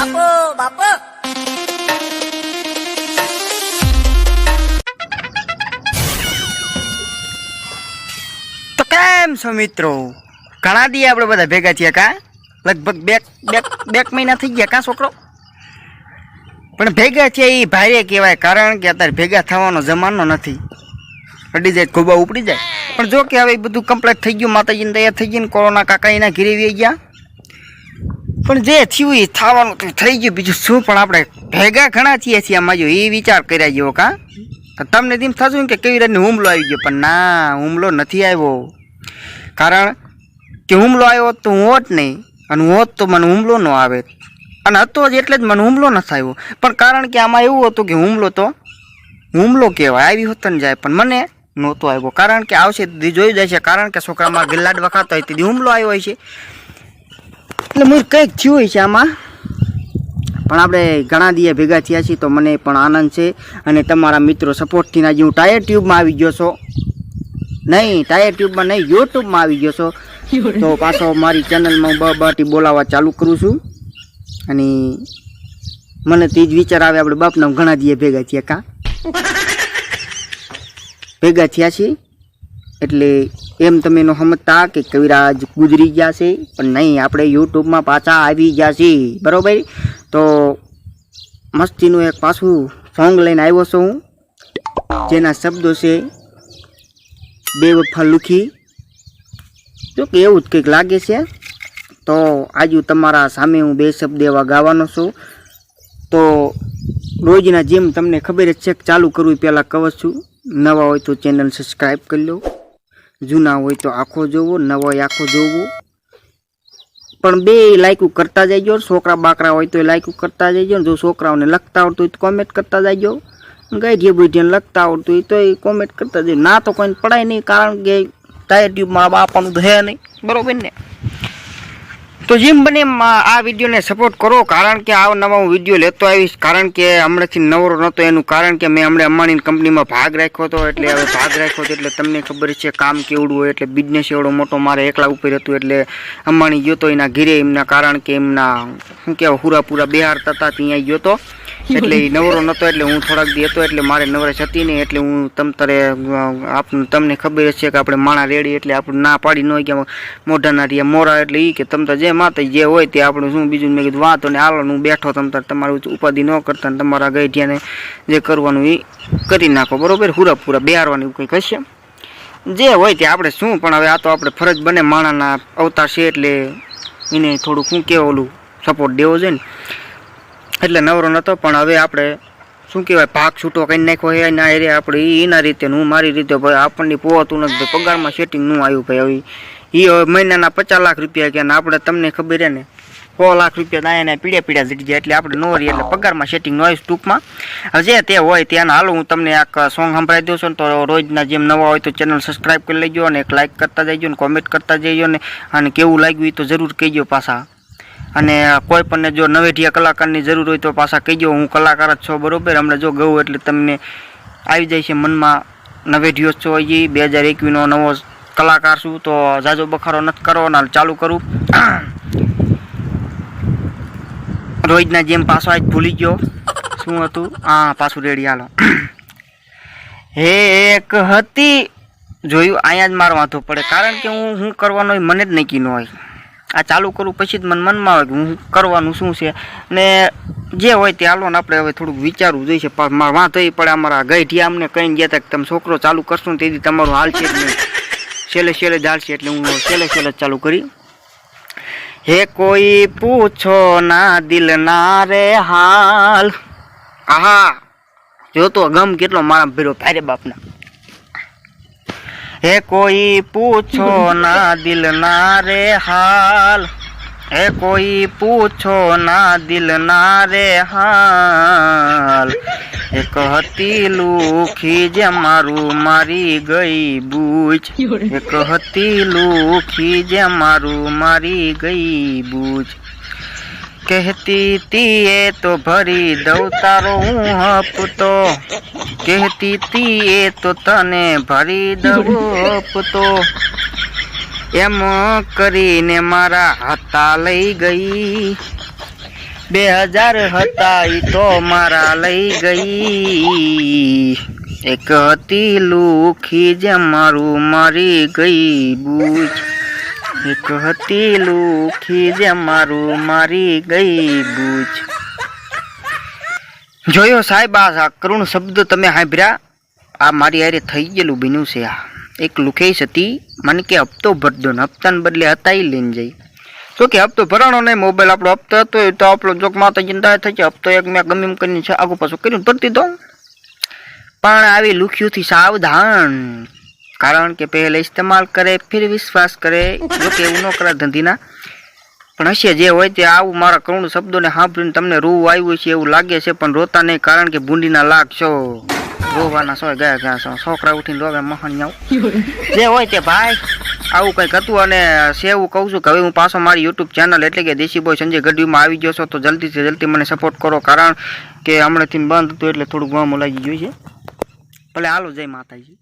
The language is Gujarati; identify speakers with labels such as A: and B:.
A: બાપુ બાપુ
B: તો કેમ છો મિત્રો? ઘણા દી આપણે બધા ભેગા થયા કા? લગભગ બે બે બે મહિના થઈ ગયા કા છોકરો? પણ ભેગા થયા એ ભારે કહેવાય, કારણ કે અત્યારે ભેગા થવાનો જમાનો નથી. અડી જાય ખોબા ઉપડી જાય. પણ જો કે હવે બધું કમ્પ્લીટ થઈ ગયું, માતાજીને તૈયાર થઈ ગઈ ને કોરોના કાકા એના ઘેરી ગયા. પણ જે થયું એ થવાનું થઈ ગયું. બીજું શું પણ આપણે ભેગા ઘણા છીએ છીએ આમાં જો, એ વિચાર કર્યા જેવો કા? તમને તેમ થતું કે કેવી રીતે હુમલો આવી ગયો, પણ ના, હુમલો નથી આવ્યો. કારણ કે હુમલો આવ્યો તો હું હોત નહીં, અને હું હોત તો મને હુમલો ન આવે. અને હતો જ એટલે જ મને હુમલો ન થયો. પણ કારણ કે આમાં એવું હતું કે હુમલો તો, હુમલો કહેવાય. આવી હોત ને જાય, પણ મને નહોતો આવ્યો. કારણ કે આવશે જોઈ જાય છે કારણ કે છોકરામાં ગિલ્લાડ વખાતો હોય તેથી હુમલો આવ્યો હોય છે એટલે મુર કંઈક થયું છે આમાં? પણ આપણે ઘણા દિવસ ભેગા થયા છીએ તો મને પણ આનંદ છે અને તમારા મિત્રો સપોર્ટથી આજે હું ટાયર ટ્યુબમાં આવી ગયો છો. નહીં, ટાયર ટ્યુબમાં નહીં, યુટ્યુબમાં આવી ગયો છો. તો પાછો મારી ચેનલમાં બ બાટી બોલાવવા ચાલુ કરું છું. અને મને તે જ વિચાર આવે, આપણે બાપના ઘણા દિવસ ભેગા થયા કાં? ભેગા થયા છીએ. એટલે એમ તમે નો સમજતા કે કવિરાજ ગુજરી ગયા છે, પણ નહીં, આપણે યુટ્યુબમાં પાછા આવી ગયા છીએ. બરાબર? તો મસ્તીનું એક પાછું સોંગ લઈને આવ્યો છું હું જેના શબ્દો છે બે બેવફા લુખી. જો કે એવું જ કંઈક લાગે છે. તો આજુ તમારા સામે હું બે શબ્દ એવા ગાવાનો છું. તો રોજના જેમ તમને ખબર જ છે ચાલુ કરવું પહેલાં કહું છું. નવા હોય તો ચેનલ સબસ્ક્રાઈબ કરી લો. જૂના હોય તો આખો જોવો, નવો આખો જોવો. પણ બે લાયકું કરતા જઈજો છોકરા બાકરા હોય તો લાયકું કરતા જઈજો જો છોકરાઓને લખતા આવડતું હોય તો કોમેન્ટ કરતા જઈજો ગાઈઢીએ બુઢીને લખતા આવડતું હોય તો એ કોમેન્ટ કરતા જઈએ ના તો કોઈને પડાય નહીં, કારણ કે ટાયર ટ્યુબમાં આપવાનું તો હે નહીં. બરોબર ને? તો જેમ બને આ વિડીયોને સપોર્ટ કરો, કારણ કે આ નવા હું વીડિયો લેતો આવીશ. કારણ કે હમણાંથી નવરો નહોતો એનું કારણ કે મેં હમણાં અંબાણીની કંપનીમાં ભાગ રાખ્યો હતો, એટલે હવે ભાગ રાખ્યો હતો, એટલે તમને ખબર છે કામ કેવડું હોય, એટલે બિઝનેસ એવડો મોટો મારે એકલા ઉપર હતું, એટલે અંબાણી ગયો તો એના ઘીરે એમના કારણ કે એમના, શું કહેવાય હુરા પૂરા બિહારતા હતા ત્યાં ગયો તો. એટલે એ નવરો નહોતો એટલે હું થોડાક દી હતો એટલે મારે નવરાશ હતી નહીં એટલે હું તમ તારે આપણને તમને ખબર છે કે આપણે માણા રેડી એટલે આપણે ના પાડી ન હોય કે મોઢાના રહ્યા મોરા એટલે એ કે તમ તાર જે માતા જે હોય તે આપણે શું બીજું મેં કીધું વાંધો ને હાલો હું બેઠો તમ તાર તમારું ઉપાધિ ન કરતા ને તમારા ગઈઠિયાને જે કરવાનું એ કરી નાખો. બરોબર? પૂરા પૂરા બેહારવાનું કંઈક હશે? જે હોય તે આપણે શું પણ હવે આ તો આપણે ફરજ બને માણાના અવતાર છે એટલે એને થોડુંક શું કહેવું ઓલું સપોર્ટ દેવો જોઈએ ને. એટલે નવરો નહોતો પણ હવે આપણે, શું કહેવાય, ભાગ છૂટો કરી નાખ્યો છે. ના એરે આપણે એના રીતે હું મારી રીતે ભાઈ આપણને પોવાતું નથી પગારમાં સેટિંગનું આવ્યું ભાઈ હવે. એ હવે મહિનાના પચાસ લાખ રૂપિયા ગયા આપણે તમને ખબર ને સો લાખ રૂપિયા દાયા ને પીડ્યા પીડ્યા જીટી જાય એટલે આપણે નો રહીએ એટલે પગારમાં સેટિંગ ન હોય ટૂંકમાં. જે તે હોય ત્યાં હાલો, હું તમને એક સોંગ સંભળાવી દઉં છું તો રોજના જેમ નવા હોય તો ચેનલ સબસ્ક્રાઈબ કરી લેજો અને એક લાઇક કરતા જઈજો ને કોમેન્ટ કરતા જઈજો ને, અને કેવું લાગ્યું એ તો જરૂર કહેજો પાછા. અને કોઈ પણ જો નવેઠિયા કલાકારની જરૂર હોય તો પાછા કહીજો, હું કલાકાર જ છો, બરોબર? હમણાં જો ગઉં એટલે તમને આવી જાય છે મનમાં નવેઠિયો છો એ બે હજાર એકવીસનો નવો કલાકાર છું, તો જાજો બખારો નથી કરો ને ચાલુ કરું. રોજના જેમ પાછો આજ ભૂલી ગયો. શું હતું? હા, પાછું રેડી હાલો. હે એક હતી. જોયું, અહીંયા જ મારો વાંધો પડે. કારણ કે હું શું કરવાનો હોય મને જ નક્કી ન હોય. આ ચાલુ કરું પછી જ મને મનમાં આવે કે હું કરવાનું શું છે. ને જે હોય તે હાલો ને આપણે હવે થોડુંક વિચારવું જોઈએ છે પણ વાંધો એ પડે અમારા ગઈઠી અમને કહીને ગયા હતા કે તમે છોકરો ચાલુ કરશો ને તેથી તમારું હાલ છે છેલ્લે છેલ્લે જ હાલશે એટલે હું છેલ્લે છેલ્લે ચાલુ કરી. હે કોઈ પૂછો ના દિલ ના રે હાલ. આહા, જો તો ગમ કેટલો મારા ભેરો ભારે બાપના. હે કોઈ પૂછો ના દિલ ના રે હાલ. હે કોઈ પૂછો ના દિલ ના રે હાલ. એક હતી લુખી જે મારું મારી ગઈ બૂચ એક હતી લુખી જે મારું મારી ગઈ બૂચ કહેતી તી એ તો ભરી દઉં તારો હું હપતો કહેતી તી એ તો તને ભરી દઉં હપતો એમ કરીને મારા હતા લઈ ગઈ. બે હજાર હતા ઈ તો મારા લઈ ગઈ. એક હતી લુખી જે મારું મારી ગઈ બુજ. એક હતી લુખી જે મારું મારી ગઈ બુજ. જોયો સાહેબ, આ કરુણ શબ્દ તમે સાંભળ્યા? આ મારી હારે થઈ ગયેલું બન્યું છે આ. એક લુખેશ હતી, મને કે હપ્તો ભરજો ને હપ્તાને બદલે હતા ઈ લઈને જઈ. તો કે હપ્તો ભરાણો નહીં, મોબાઈલ આપણો હપ્તો હતો તો આપણો જોક માતા ચિંતા થઈ છે હપ્તો એક મેં ગમે એમ કરીને છે આગળ પાછું કરીને ભરતી દઉં. પણ આવી લુખ્યુંથી સાવધાન કારણ કે પહેલા ઇસ્તેમાલ કરે, ફિર વિશ્વાસ કરે જો કે એવું ન કરે ધંધીના. પણ હશે જે હોય તે આવું મારા કરુણ શબ્દોને સાંભળીને તમને રોવું આવ્યું છે એવું લાગે છે, પણ રોતા નહીં કારણ કે ભૂંડીના લાગ છો. રોવાના સોય ગયા ગયા છો છોકરા ઉઠીને રોવે મહાણી આવું જે હોય તે ભાઈ, આવું કંઈક હતું અને સેવું કહું છું કે હવે હું પાછો મારી યુટ્યુબ ચેનલ એટલે કે દેશી બોય સંજય ગઢવીમાં આવી ગયો છો, તો જલ્દીથી જલ્દી મને સપોર્ટ કરો, કારણ કે હમણાંથી બંધ હતું એટલે થોડુંક ગામ લાગી ગયું છે. ભલે હાલો, જય માતાજી.